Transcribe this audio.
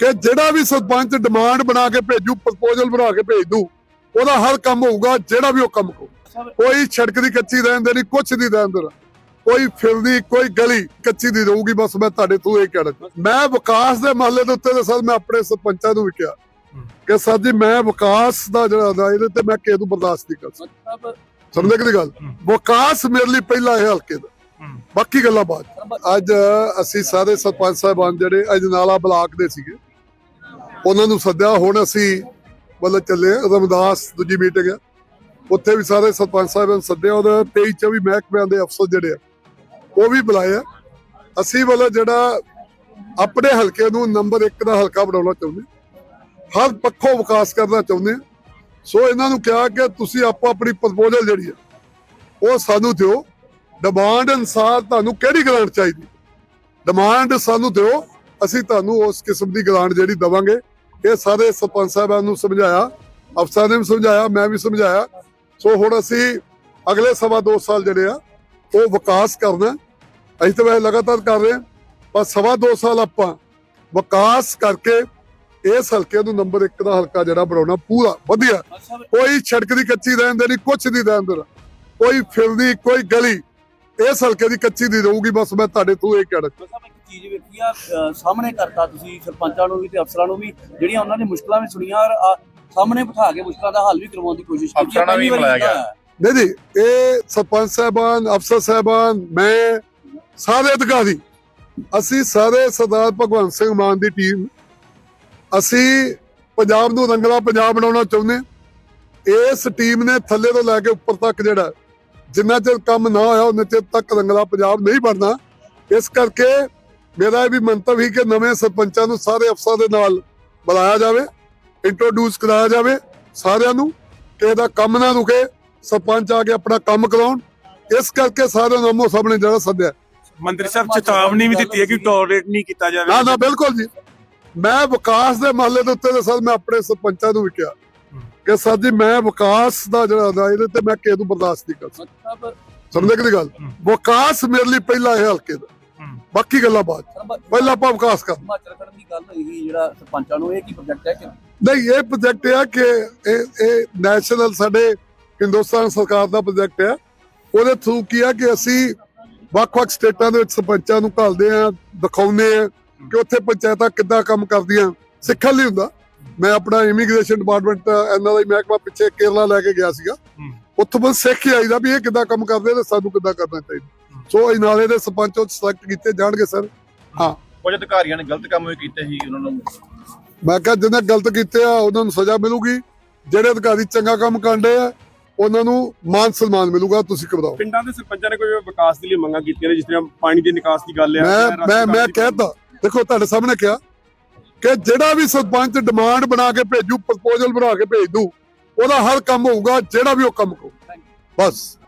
ਕਿ ਜਿਹੜਾ ਵੀ ਸਰਪੰਚ ਡਿਮਾਂਡ ਬਣਾ ਕੇ ਭੇਜੂ ਪ੍ਰਪੋਜ਼ਲ ਬਣਾ ਕੇ ਭੇਜ ਦੂ ਉਹਦਾ ਹਰ ਕੰਮ ਹੋਊਗਾ ਜਿਹੜਾ ਵੀ ਉਹ ਕੰਮ ਕੋ ਕੋਈ ਸੜਕ ਦੀ ਕੱਚੀ ਰਹਿਣ ਦੇਣੀ ਕੁਛ ਨਹੀਂ ਰਹਿਣ ਦੇਣਾ। ਕੋਈ ਫਿਰਦੀ ਕੋਈ ਗਲੀ ਕੱਚੀ ਦੀ ਰਹੂਗੀ ਬਸ ਮੈਂ ਤੁਹਾਡੇ ਤੋਂ ਇਹ ਕਹਿਣਾ। ਮੈਂ ਵਿਕਾਸ ਦੇ ਮਹੱਲੇ ਦੇ ਉੱਤੇ ਸਰ ਮੈਂ ਆਪਣੇ ਸਰਪੰਚਾਂ ਨੂੰ ਵੀ ਕਿਹਾ ਕਿ ਸਰ ਜੀ ਮੈਂ ਵਿਕਾਸ ਦਾ ਜਿਹੜਾ ਦਾ ਇਹਦੇ ਤੇ ਮੈਂ ਕਿਸੇ ਨੂੰ ਬਰਦਾਸ਼ਤ ਨਹੀਂ ਕਰ ਸਕਦਾ। ਸਮਝਦੇ ਕਿ ਨਹੀਂ ਗੱਲ? ਵਿਕਾਸ ਮੇਰੇ ਲਈ ਪਹਿਲਾ ਹੈ ਹਲਕੇ ਦਾ। ਬਾਕੀ ਗੱਲਾਂ ਬਾਅਦ। ਅੱਜ ਅਸੀਂ ਸਾਰੇ ਸਰਪੰਚ ਸਾਹਿਬਾਨ ਜਿਹੜੇ ਅਜਨਾਲਾ ਬਲਾਕ ਦੇ ਸੀਗੇ ਉਹਨਾਂ ਨੂੰ ਸੱਦਿਆ, ਹੁਣ ਅਸੀਂ ਮਤਲਬ ਚੱਲੇ ਰਮਦਾਸ ਦੂਜੀ ਮੀਟਿੰਗ ਹੈ। ਉੱਥੇ ਵੀ ਸਾਰੇ ਸਰਪੰਚ ਸਾਹਿਬਾਨ ਨੂੰ ਸੱਦਿਆ, ਉਹਦੇ 23 24 ਮਹਿਕਮਿਆਂ ਦੇ ਅਫਸਰ ਜਿਹੜੇ ਆ, ਉਹ ਵੀ ਬੁਲਾਏ ਆ। ਅਸੀਂ ਮਤਲਬ ਜਿਹੜਾ ਆਪਣੇ ਹਲਕੇ ਨੂੰ ਨੰਬਰ 1 ਦਾ ਹਲਕਾ ਬਣਾਉਣਾ ਚਾਹੁੰਦੇ ਹਰ ਪੱਖੋਂ ਵਿਕਾਸ ਕਰਨਾ ਚਾਹੁੰਦੇ ਹਾਂ। ਸੋ ਇਹਨਾਂ ਨੂੰ ਕਿਹਾ ਕਿ ਤੁਸੀਂ ਆਪੋ ਆਪਣੀ ਪ੍ਰਪੋਜ਼ਲ ਜਿਹੜੀ ਆ, ਉਹ ਸਾਨੂੰ ਦਿਓ। ਡਿਮਾਂਡ ਅਨਸਾਰ ਤੁਹਾਨੂੰ ਕਿਹੜੀ ਗ੍ਰਾਂਟ ਚਾਹੀਦੀ? ਡਿਮਾਂਡ ਸਾਨੂੰ ਦਿਓ, ਅਸੀਂ ਤੁਹਾਨੂੰ ਉਸ ਕਿਸਮ ਦੀ ਗ੍ਰਾਂਟ ਜਿਹੜੀ ਦਵਾਂਗੇ। ਇਹ ਸਾਰੇ ਸਰਪੰਚ ਸਾਹਿਬਾਨ ਨੂੰ ਸਮਝਾਇਆ ਅਫਸਰਾਂ ਨੇ ਵੀ ਸਮਝਾਇਆ ਮੈਂ ਵੀ ਸਮਝਾਇਆ। ਸੋ ਹੁਣ ਅਸੀਂ ਅਗਲੇ ਸਵਾ ਦੋ ਸਾਲ ਜਿਹੜੇ ਆ ਉਹ ਵਿਕਾਸ ਕਰਨਾ ਅਸੀਂ ਤਾਂ ਵੈਸੇ ਲਗਾਤਾਰ ਕਰ ਰਹੇ ਹਾਂ ਪਰ ਸਵਾ ਦੋ ਸਾਲ ਆਪਾਂ ਵਿਕਾਸ ਕਰਕੇ ਇਸ ਹਲਕੇ ਨੂੰ ਨੰਬਰ 1 ਦਾ ਹਲਕਾ ਜਿਹੜਾ ਬਣਾਉਣਾ ਪੂਰਾ ਵਧੀਆ। ਕੋਈ ਸੜਕ ਦੀ ਕੱਚੀ ਰਹਿਣ ਦੇਣੀ ਕੁਛ ਨਹੀਂ ਰਹਿਣ ਦੇਣਾ। ਕੋਈ ਫਿਰਦੀ ਕੋਈ ਗਲੀ ਇਸ ਹਲਕੇ ਦੀ ਕੱਚੀ ਦੀ ਰਹੂਗੀ ਬਸ ਮੈਂ ਤੁਹਾਡੇ ਤੋਂ ਇਹ ਕਹਿਣਾ। ਚੀਜ਼ ਵੇਖੀ ਆ ਸਾਹਮਣੇ ਕਰਤਾ ਤੁਸੀਂ ਸਰਪੰਚਾਂ ਨੂੰ ਵੀ ਤੇ ਅਫਸਰਾਂ ਨੂੰ ਵੀ ਜਿਹੜੀਆਂ ਉਹਨਾਂ ਦੀ ਮੁਸ਼ਕਲਾਂ ਵੀ ਸੁਣੀਆਂ ਔਰ ਸਾਹਮਣੇ ਬਿਠਾ ਕੇ ਮੁਸ਼ਕਲਾਂ ਦਾ ਹੱਲ ਵੀ ਕਰਵਾਉਣ ਦੀ ਕੋਸ਼ਿਸ਼ ਕੀਤੀ ਅਫਸਰਾਂ ਨਾਲ ਵੀ ਕੀਤਾ ਗਿਆ। ਨਹੀਂ ਜੀ ਇਹ ਸਰਪੰਚ ਸਾਹਿਬਾਨ ਅਫਸਰ ਸਾਹਿਬਾਨ ਮੈਂ ਸਾਰੇ ਅਧਿਕਾਰੀ ਅਸੀਂ ਸਾਰੇ ਸਰਦਾਰ ਭਗਵੰਤ ਸਿੰਘ ਮਾਨ ਦੀ ਟੀਮ ਅਸੀਂ ਪੰਜਾਬ ਨੂੰ ਰੰਗਲਾ ਪੰਜਾਬ ਬਣਾਉਣਾ ਚਾਹੁੰਦੇ ਹਾਂ। ਇਸ ਟੀਮ ਨੇ ਥੱਲੇ ਤੋਂ ਲੈ ਕੇ ਉੱਪਰ ਤੱਕ ਜਿਹੜਾ ਜਿੰਨਾ ਚਿਰ ਕੰਮ ਨਾ ਹੋਇਆ ਉਹਨਾਂ ਚਿਰ ਤੱਕ ਰੰਗਲਾ ਪੰਜਾਬ ਨਹੀਂ ਬਣਨਾ ਇਸ ਕਰਕੇ ਮੇਰਾ ਇਹ ਵੀ ਮੰਤਵ ਹੀ ਕਿ ਨਵੇਂ ਸਰਪੰਚਾਂ ਨੂੰ ਸਾਰੇ ਅਫਸਰਾਂ ਦੇ ਨਾਲ ਬੁਲਾਇਆ ਜਾਵੇ ਇੰਟਰੋਡਿਊਸ ਕਰਾਇਆ ਜਾਵੇ ਸਾਰਿਆਂ ਨੂੰ ਕਿ ਇਹਦਾ ਕੰਮ ਨਾ ਰੁਕੇ ਸਰਪੰਚ ਆ ਕੇ ਆਪਣਾ ਕੰਮ ਕਰਾਉਣ। ਇਸ ਕਰਕੇ ਸਾਰਿਆਂ ਨੂੰ ਆਮੋ ਸਾਹਮਣੇ ਜਿਹੜਾ ਸੱਦਿਆ। ਮੰਤਰੀ ਸਾਹਿਬ ਚੇਤਾਵਨੀ ਵੀ ਦਿੱਤੀ ਹੈ ਕਿ ਟੋਲਰੇਟ ਨਹੀਂ ਕੀਤਾ ਜਾਵੇ। ਨਾ ਨਾ ਬਿਲਕੁਲ ਜੀ। ਮੈਂ ਵਿਕਾਸ ਦੇ ਮਹੱਲੇ ਦੇ ਉੱਤੇ ਸਰ ਮੈਂ ਆਪਣੇ ਸਰਪੰਚਾਂ ਨੂੰ ਵੀ ਕਿਹਾ ਕਿ ਸਰ ਜੀ ਮੈਂ ਵਿਕਾਸ ਦਾ ਜਿਹੜਾ ਦਾ ਇਹਦੇ ਤੇ ਮੈਂ ਕਿਸੇ ਨੂੰ ਬਰਦਾਸ਼ਤ ਨਹੀਂ ਕਰ ਸਕਦਾ। ਸਮਝਦੇ ਕਿ ਗੱਲ? ਵਿਕਾਸ ਮੇਰੇ ਲਈ ਪਹਿਲਾ ਹੈ ਹਲਕੇ ਦਾ। ਬਾਕੀ ਗੱਲਾਂ ਬਾਅਦ 'ਚ। ਪਹਿਲਾਂ ਆਪਾਂ ਵਿਕਾਸ ਕਰਨਾ ਹਿਮਾਚਲ ਖੜਨ ਦੀ ਗੱਲ ਹੋਈ ਸੀ ਜਿਹੜਾ ਸਰਪੰਚਾਂ ਨੂੰ ਇਹ ਕੀ ਪ੍ਰੋਜੈਕਟ ਹੈ ਕਿ ਨਹੀਂ ਇਹ ਪ੍ਰੋਜੈਕਟ ਹੈ ਕਿ ਇਹ ਇਹ ਨੈਸ਼ਨਲ ਸਾਡੇ ਹਿੰਦੁਸਤਾਨ ਸਰਕਾਰ ਦਾ ਪ੍ਰੋਜੈਕਟ ਹੈ ਉਹਦੇ ਥਰੂ ਕੀ ਹੈ ਕਿ ਅਸੀਂ ਵੱਖ-ਵੱਖ ਸਟੇਟਾਂ ਦੇ ਵਿੱਚ ਸਰਪੰਚਾਂ ਨੂੰ ਘੱਲਦੇ ਆ ਦਿਖਾਉਂਦੇ ਆ ਕਿ ਉੱਥੇ ਪੰਚਾਇਤਾਂ ਕਿੱਦਾਂ ਕੰਮ ਕਰਦੀਆਂ। ਸਿੱਖਣ ਲਈ ਹੁੰਦਾ। ਮੈਂ ਆਪਣਾ ਇਮੀਗ੍ਰੇਸ਼ਨ ਡਿਪਾਰਟਮੈਂਟ ਐਨਆਰਆਈ ਮਹਿਕਮਾ ਪਿੱਛੇ ਕੇਰਲਾ ਲੈ ਕੇ ਗਿਆ ਸੀਗਾ। ਉੱਥੋਂ ਬਸ ਸਿੱਖ ਕੇ ਆਈਦਾ ਵੀ ਇਹ ਕਿੱਦਾਂ ਕੰਮ ਕਰਦੇ ਤੇ ਸਾਨੂੰ ਕਿੱਦਾਂ ਕਰਨਾ ਚਾਹੀਦਾ। ਸੋ ਇਹ ਨਾਲੇ ਦੇ ਸਰਪੰਚ ਉਹ ਸਿਲੈਕਟ ਕੀਤੇ ਜਾਣਗੇ ਸਰ। ਕੁਝ ਅਧਿਕਾਰੀਆਂ ਨੇ ਗਲਤ ਕੰਮ ਵੀ ਕੀਤੇ ਸੀ ਉਹਨਾਂ ਨੂੰ। ਮੈਂ ਕਿਹਾ ਜਿਹਨੇ ਗਲਤ ਕੀਤੇ ਆ ਉਹਨਾਂ ਨੂੰ ਸਜ਼ਾ ਮਿਲੂਗੀ। ਜਿਹੜੇ ਅਧਿਕਾਰੀ ਚੰਗਾ ਕੰਮ ਕਰਦੇ ਆ ਉਹਨਾਂ ਨੂੰ ਮਾਨ ਸਨਮਾਨ ਮਿਲੂਗਾ ਤੁਸੀਂ ਘਬਰਾਓ। ਪਿੰਡਾਂ ਦੇ ਸਰਪੰਚਾਂ ਨੇ ਕੋਈ ਵਿਕਾਸ ਦੇ ਲਈ ਮੰਗਾਂ ਕੀਤੀਆਂ ਨੇ ਜਿਸ ਤਰ੍ਹਾਂ ਪਾਣੀ ਦੀ ਨਿਕਾਸ ਦੀ ਗੱਲ ਹੈ ਮੈਂ ਮੈਂ ਮੈਂ ਕਹਿਤਾ ਦੇਖੋ ਤੁਹਾਡੇ ਸਾਹਮਣੇ ਕਿਹਾ ਕਿ ਜਿਹੜਾ ਵੀ ਸਰਪੰਚ ਡਿਮਾਂਡ ਬਣਾ ਕੇ ਭੇਜੂ ਪ੍ਰਪੋਜ਼ਲ ਬਣਾ ਕੇ ਭੇਜ ਦੂ ਉਹਦਾ ਹਰ ਕੰਮ ਹੋਊਗਾ ਜਿਹੜਾ ਵੀ ਉਹ ਕੰਮ ਕੋ ਬਸ।